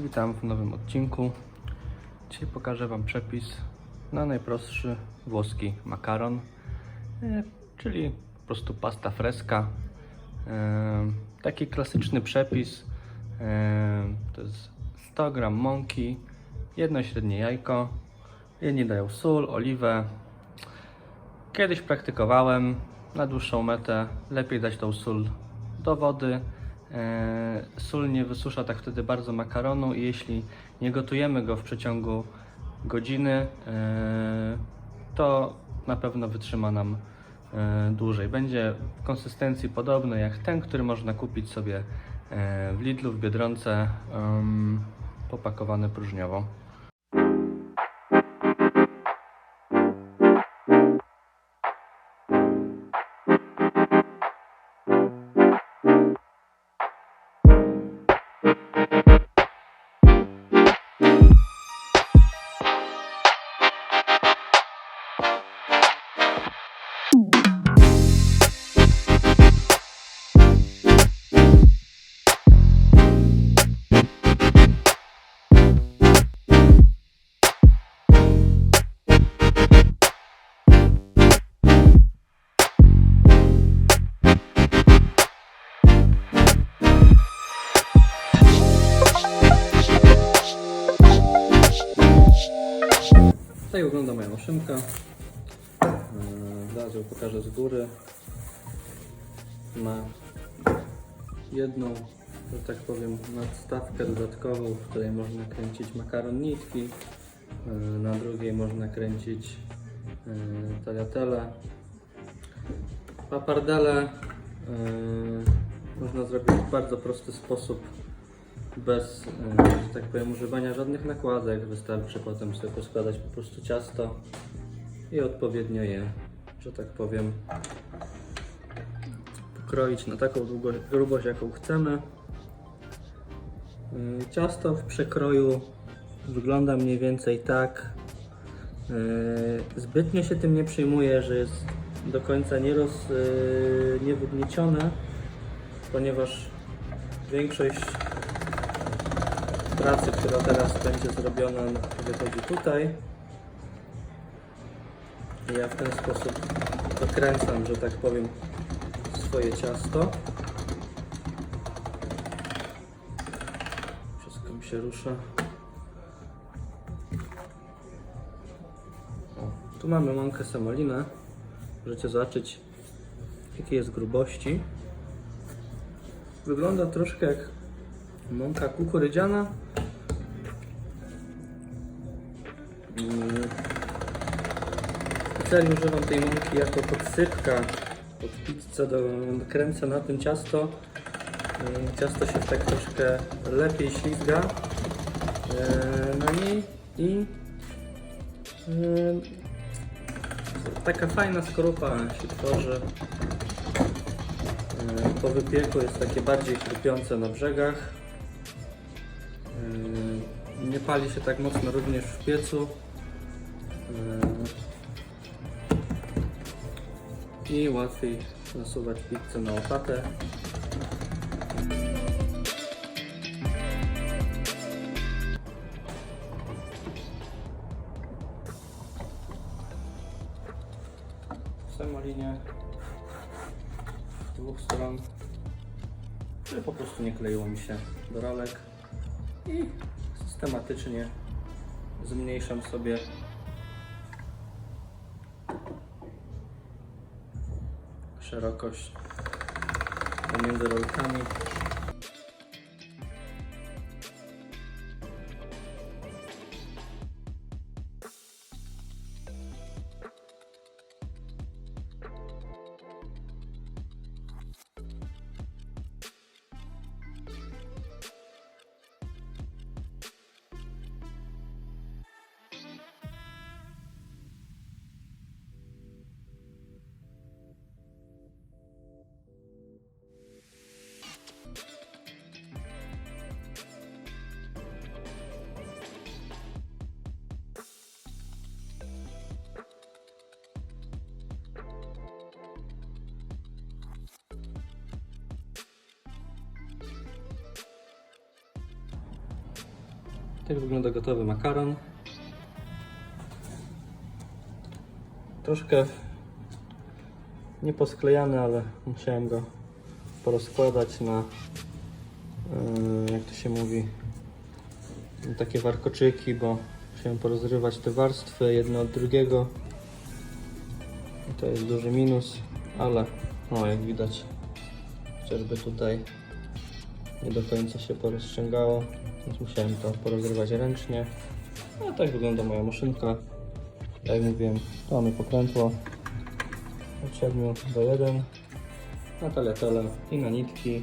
Witam w nowym odcinku. Dzisiaj pokażę Wam przepis na najprostszy włoski makaron, e, czyli po prostu pasta fresca. E, Taki klasyczny przepis e, to jest 100 g mąki, jedno średnie jajko, jedni dają sól, oliwę. Kiedyś praktykowałem na dłuższą metę, lepiej dać tą sól do wody. E, Sól nie wysusza tak wtedy bardzo makaronu i jeśli nie gotujemy go w przeciągu godziny, e, to na pewno wytrzyma nam e, dłużej. Będzie w konsystencji podobny jak ten, który można kupić sobie w Lidlu, w Biedronce, popakowany próżniowo. Tak maszynka. Eee, Zaraz ją pokażę z góry. Ma jedną, że tak powiem, nadstawkę dodatkową, w której można kręcić makaron nitki. Eee, Na drugiej można kręcić eee, tagliatelle. Papardele można zrobić w bardzo prosty sposób bez, e, że tak powiem, używania żadnych nakładek. Wystarczy potem sobie poskładać po prostu ciasto i odpowiednio je, że tak powiem, pokroić na taką długo, grubość, jaką chcemy. E, Ciasto w przekroju wygląda mniej więcej tak. E, Zbytnio się tym nie przejmuję, że jest do końca nieroz, ponieważ większość pracy, która teraz będzie zrobiona, wychodzi tutaj. I ja w ten sposób dokręcam, że tak powiem, swoje ciasto. Wszystko mi się rusza. O, tu mamy mąkę semolinę. Możecie zobaczyć, jakiej jest grubości. Wygląda troszkę jak mąka kukurydziana. Mm. Specjalnie używam tej mąki jako podsypka pod pizzę, do, kręcę na tym ciasto. Mm, Ciasto się tak troszkę lepiej ślizga e, na niej i e, taka fajna skorupa się tworzy. E, Po wypieku jest takie bardziej chrupiące na brzegach. Nie pali się tak mocno również w piecu. E, I łatwiej nasuwać pizzę na łopatę. Semolinie z dwóch stron, żeby po prostu nie kleiło mi się do rolek i systematycznie zmniejszam sobie szerokość pomiędzy rolkami. Tak wygląda gotowy makaron. Troszkę nie posklejany, ale musiałem go porozkładać na yy, jak to się mówi takie warkoczyki, bo musiałem porozrywać te warstwy jedno od drugiego. I to jest duży minus, ale no jak widać chociażby tutaj nie do końca się porozciągało, więc musiałem to porozrywać ręcznie. No tak wygląda moja maszynka. Jak mówiłem, to mamy pokrętło od 7 do 1 na tagliatelle i na nitki